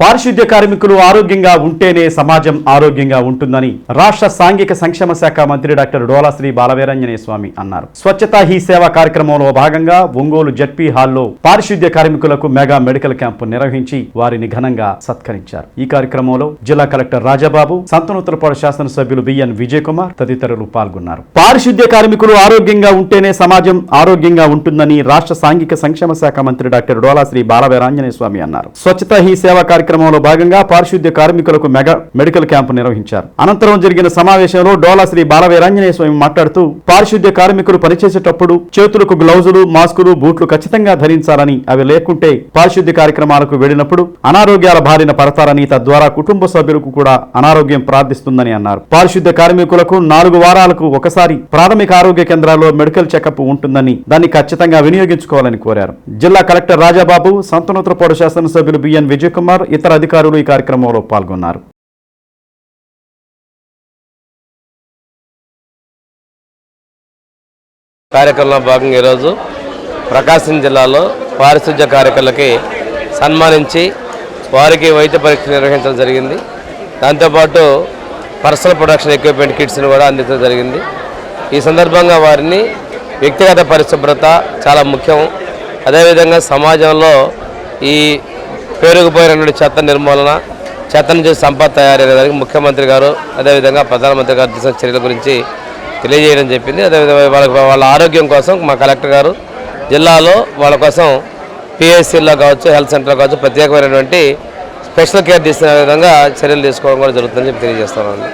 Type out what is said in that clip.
పారిశుద్ధ్య కార్మికులు ఆరోగ్యంగా ఉంటేనే సమాజం ఆరోగ్యంగా ఉంటుందని రాష్ట్ర సాంఘిక సంక్షేమ శాఖ మంత్రి డాక్టర్ డోలా శ్రీ బాలవీరంజనేయ స్వామి అన్నారు. స్వచ్ఛతా హీ సేవ కార్యక్రమంలో భాగంగా ఒంగోలు జడ్పీ హాల్లో పారిశుద్ధ్య కార్మికులకు మెగా మెడికల్ క్యాంపు నిర్వహించి వారిని ఘనంగా సత్కరించారు. ఈ కార్యక్రమంలో జిల్లా కలెక్టర్ రాజాబాబు సంతనూతలపాడు శాసనసభ్యులు బిఎన్ విజయ్ కుమార్ తదితరులు పాల్గొన్నారు. పారిశుద్ధ్య కార్మికులు ఆరోగ్యంగా ఉంటేనే సమాజం ఆరోగ్యంగా ఉంటుందని రాష్ట్ర సాంఘిక సంక్షేమ శాఖ మంత్రి డాక్టర్ డోలాశ్రీ బాలవీరాంజనే బాలవీరాంజనేయ స్వామి అన్నారు. స్వచ్ఛతా హీ సేవ కార్యక్రమంలో భాగంగా పారిశుద్ధ్య కార్మికులకు మెగా మెడికల్ క్యాంపు నిర్వహించారు. అనంతరం జరిగిన సమావేశంలో డోలా శ్రీ బాలవీరాంజనేయ స్వామి మాట్లాడుతూ పారిశుద్ధ్య కార్మికులు పనిచేసేటప్పుడు చేతులకు గ్లౌజులు మాస్కులు బూట్లు ఖచ్చితంగా ధరించాలని అవి లేకుంటే పారిశుద్ధ్య కార్యక్రమాలకు వెళ్ళినప్పుడు అనారోగ్యాల బారిన పడతారని తద్వారా కుటుంబ సభ్యులకు కూడా అనారోగ్యం ప్రార్థిస్తుందని అన్నారు. పారిశుద్ధ్య కార్మికులకు నాలుగు వారాలకు ఒకసారి ప్రాథమిక ఆరోగ్య కేంద్రాల్లో మెడికల్ చెకప్ ఉంటుందని దాన్ని ఖచ్చితంగా వినియోగించుకోవాలని కోరారు. జిల్లా కలెక్టర్ రాజాబాబు సంతనోత్తరపాడు శాసనసభ్యులు బిఎన్ విజయ్ కుమార్ ఇతర అధికారులు ఈ కార్యక్రమంలో పాల్గొన్నారు. కార్యక్రమంలో భాగంగా ఈరోజు ప్రకాశం జిల్లాలో పారిశుధ్య కార్యకర్లకి సన్మానించి వారికి వైద్య పరీక్ష నిర్వహించడం జరిగింది. దాంతోపాటు పర్సనల్ ప్రొడక్షన్ ఎక్విప్మెంట్ కిట్స్ని కూడా అందించడం జరిగింది. ఈ సందర్భంగా వారిని వ్యక్తిగత పరిశుభ్రత చాలా ముఖ్యం. అదేవిధంగా సమాజంలో ఈ పేరుకుపోయినటువంటి చెత్త నిర్మూలన చెత్త నుంచి సంపద తయారయ్యేదానికి ముఖ్యమంత్రి గారు అదేవిధంగా ప్రధానమంత్రి గారు తీసుకున్న చర్యల గురించి తెలియజేయడం చెప్పింది. అదేవిధంగా వాళ్ళకి వాళ్ళ ఆరోగ్యం కోసం మా కలెక్టర్ గారు జిల్లాలో వాళ్ళ కోసం పిఎస్సీలో కావచ్చు హెల్త్ సెంటర్లో కావచ్చు ప్రత్యేకమైనటువంటి స్పెషల్ కేర్ తీసుకునే విధంగా చర్యలు తీసుకోవడం కూడా జరుగుతుందని చెప్పి తెలియజేస్తున్నాను.